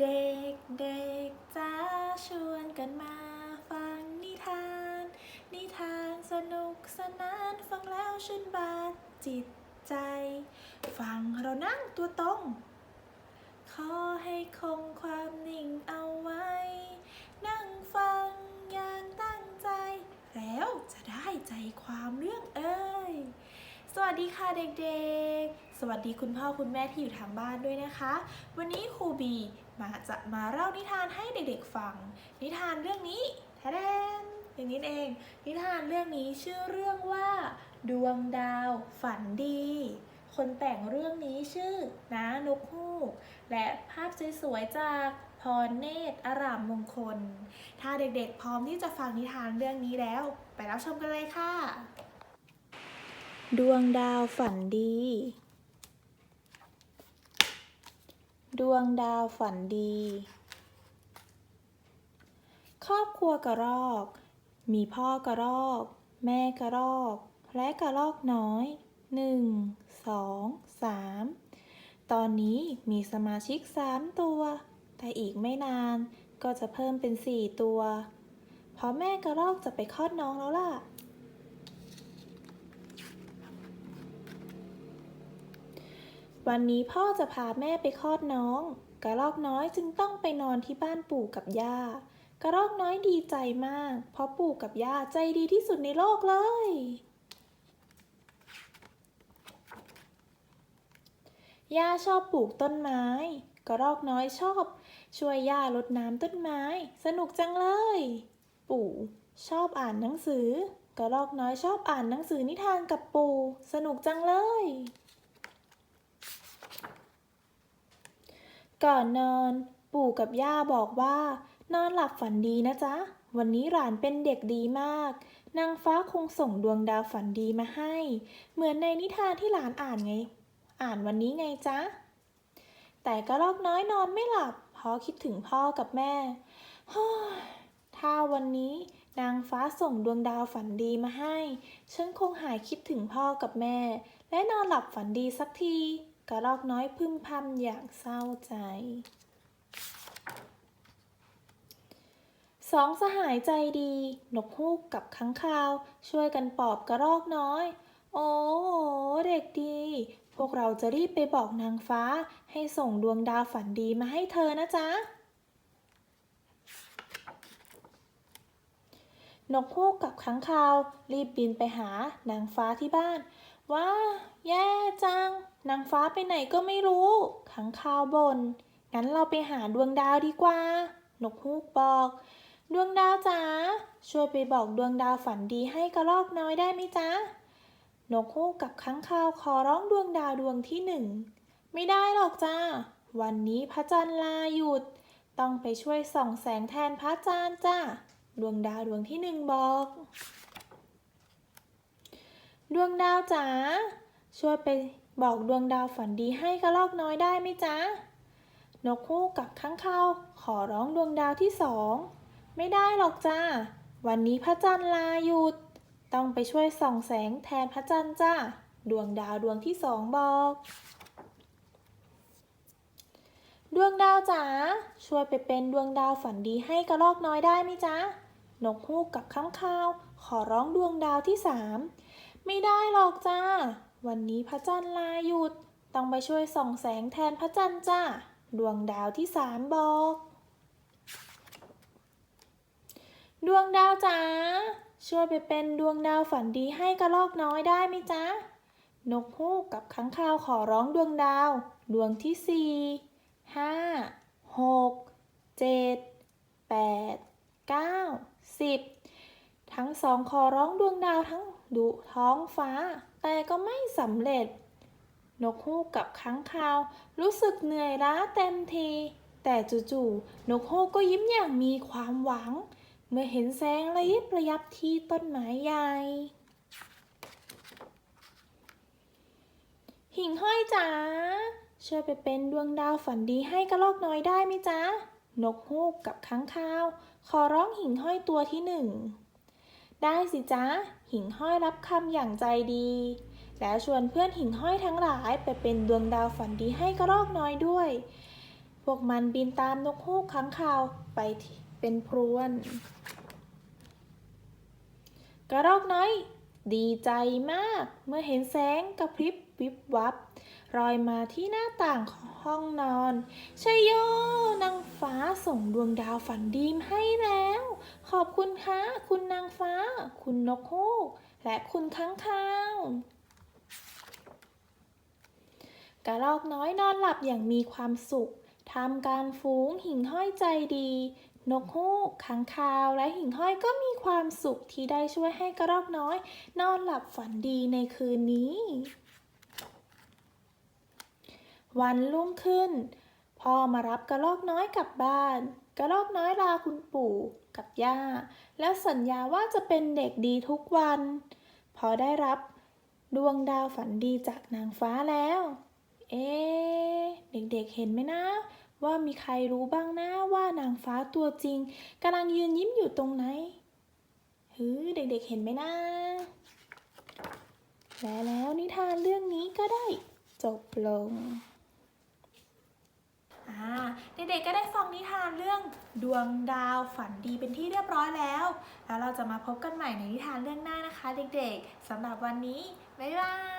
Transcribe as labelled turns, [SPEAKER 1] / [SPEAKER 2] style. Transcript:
[SPEAKER 1] เด็กเด็กๆจ้าชวนกันมาฟังนิทาน นิทานสนุกสนานฟังแล้วชื่นบานจิตใจ ฟังเรานั่งตัวตรง ขอให้คงความนิ่งเอาไว้ นั่งฟังอย่างตั้งใจ แล้วจะได้ใจความเรื่องเอ่ย ดีค่ะเด็กๆ สวัสดีคุณพ่อคุณแม่ที่อยู่ทางบ้านด้วยนะคะ วันนี้ครูบีมาจะมาเล่านิทานให้เด็กๆฟัง นิทานเรื่องนี้แทแดนอย่างนี้เอง นิทานเรื่องนี้ชื่อเรื่องว่า ดวงดาวฝันดี คนแต่งเรื่องนี้ชื่อน้านกฮูก และภาพสวยๆจากพรเนตรอารามมงคล ถ้าเด็กๆพร้อมที่จะฟังนิทานเรื่องนี้แล้ว ไปรับชมกันเลยค่ะ ดวงดาวฝันดี ดวงดาวฝันดี ครอบครัวกระรอก มีพ่อกระรอก แม่กระรอก และกระรอกน้อยหนึ่งสองสามตอนนี้มีสมาชิกสามตัว แต่อีกไม่นานก็จะเพิ่มเป็นสี่ตัว เพราะแม่กระรอกจะไปคลอดน้องแล้วล่ะ วันนี้พ่อจะพาแม่ไปคลอดน้อง กระรอกน้อยจึงต้องไปนอนที่บ้านปู่กับย่า กระรอกน้อยดีใจมาก เพราะปู่กับย่าใจดีที่สุดในโลกเลย ย่าชอบปลูกต้นไม้ กระรอกน้อยชอบ ช่วยย่ารดน้ำต้นไม้ สนุกจังเลย ปู่ชอบอ่านหนังสือ กระรอกน้อยชอบอ่านหนังสือนิทานกับปู่ สนุกจังเลย ก่อนนอน ปู่กับย่าบอกว่า นอนหลับฝันดีนะจ๊ะ วันนี้หลานเป็นเด็กดีมาก นางฟ้าคงส่งดวงดาวฝันดีมาให้ เหมือนในนิทานที่หลานอ่านไง อ่านวันนี้ไงจ๊ะ แต่กระรอกน้อยนอนไม่หลับ เพราะคิดถึงพ่อกับแม่ถ้าวันนี้นางฟ้าส่งดวงดาวฝันดีมาให้ ฉันคงหายคิดถึงพ่อกับแม่ และนอนหลับฝันดีสักที กระรอกน้อยพึมพำอย่างเศร้าใจ สองสหายใจดี นกฮูกกับค้างคาว ช่วยกันปลอบกระรอกน้อย โอ้เด็กดี พวกเราจะรีบไปบอกนางฟ้า ให้ส่งดวงดาวฝันดีมาให้เธอนะจ๊ะนกฮูกกับค้างคาว รีบบินไปหานางฟ้าที่บ้าน ว้าแย่จัง นางฟ้าไปไหนก็ไม่รู้ค้างคาวบน่นงั้นเราไปหาดวงดาวดีกว่า นกฮูกบอก ดวงดาวจ๋า ช่วยไปบอกดวงดาวฝันดีให้กระรอกน้อยได้ไหมจ๊ะ นกฮูกกับค้างคาวขอร้องดวงดาวดวงที่หนึ่ง ไม่ได้หรอกจ้า วันนี้พระจันทร์ลาหยุด ต้องไปช่วยส่องแสงแทนพระจันทร์จ้า ดวงดาวดวงที่หนึ่งบอก ดวงดาวจ๋า ช่วยไปบอกดวงดาวฝันดีให้กระรอกน้อยได้ไหมจ๊ะ นกฮูกกับค้างคาวขอร้องดวงดาวที่สอง ไม่ได้หรอกจ้า วันนี้พระจันทร์ลาหยุด ต้องไปช่วยส่องแสงแทนพระจันทร์จ้า ดวงดาวดวงที่สองบอก ดวงดาวจ๋า ช่วยไปเป็นดวงดาวฝันดีให้กระรอกน้อยได้ไหมจ๊ะ นกฮูกกับค้างคาวขอร้องดวงดาวที่สาม ไม่ได้หรอกจ้า วันนี้พระจันทร์ลาหยุด ต้องไปช่วยส่องแสงแทนพระจันทร์จ้า ดวงดาวที่สามบอก ดวงดาวจ๋า ช่วยไปเป็นดวงดาวฝันดีให้กระรอกน้อยได้ไหมจ๊ะ นกฮูกกับค้างคาวขอร้องดวงดาว ดวงที่สี่ห้าหกเจ็ดแปดเก้าสิบทั้งสองขอร้องดวงดาวทั้ง ดุท้องฟ้า แต่ก็ไม่สำเร็จ นกฮูกกับค้างคาว รู้สึกเหนื่อยล้าเต็มที แต่จู่ๆนกฮูกก็ยิ้มอย่างมีความหวัง เมื่อเห็นแสงระยิบระยับที่ต้นไม้ใหญ่หิ่งห้อยจ๋าช่วยไปเป็นดวงดาวฝันดีให้กระรอกน้อยได้ไหมจ๊ะ นกฮูกกับค้างคาว ขอร้องหิ่งห้อยตัวที่หนึ่ง ได้สิจ๊ะ หิ่งห้อยรับคำอย่างใจดี แล้วชวนเพื่อนหิ่งห้อยทั้งหลายไปเป็นดวงดาวฝันดีให้กระรอกน้อยด้วย พวกมันบินตามนกฮูกค้างคาวไปเป็นพรวน กระรอกน้อย ดีใจมากเมื่อเห็นแสงกระพริบวิบวับ ลอยมาที่หน้าต่างของห้องนอนชัยโยนางฟ้าส่งดวงดาวฝันดีมให้แล้ว ขอบคุณค่ะคุณนางฟ้า คุณนกฮูก และคุณค้างคาวกระรอกน้อยนอนหลับอย่างมีความสุขทำการฝูงหิ่งห้อยใจดี นกฮูกค้างคาวและหิ่งห้อยก็มีความสุขที่ได้ช่วยให้กระรอกน้อย นอนหลับฝันดีในคืนนี้ วันรุ่งขึ้น พ่อมารับกระรอกน้อยกลับบ้าน กระรอกน้อยลาคุณปู่กับย่า แล้วสัญญาว่าจะเป็นเด็กดีทุกวัน พอได้รับดวงดาวฝันดีจากนางฟ้าแล้ว เอ๊เด็กๆเห็นไหมนะ ว่ามีใครรู้บ้างนะว่านางฟ้าตัวจริงกำลังยืนยิ้มอยู่ตรงไหนฮืเด็กๆเห็นไหมนะและแล้วนิทานเรื่องนี้ก็ได้จบลง เด็กๆ ก็ได้ฟังนิทานเรื่องดวงดาวฝันดีเป็นที่เรียบร้อยแล้ว แล้วเราจะมาพบกันใหม่ในนิทานเรื่องหน้านะคะ เด็กๆสำหรับวันนี้ บ๊ายบาย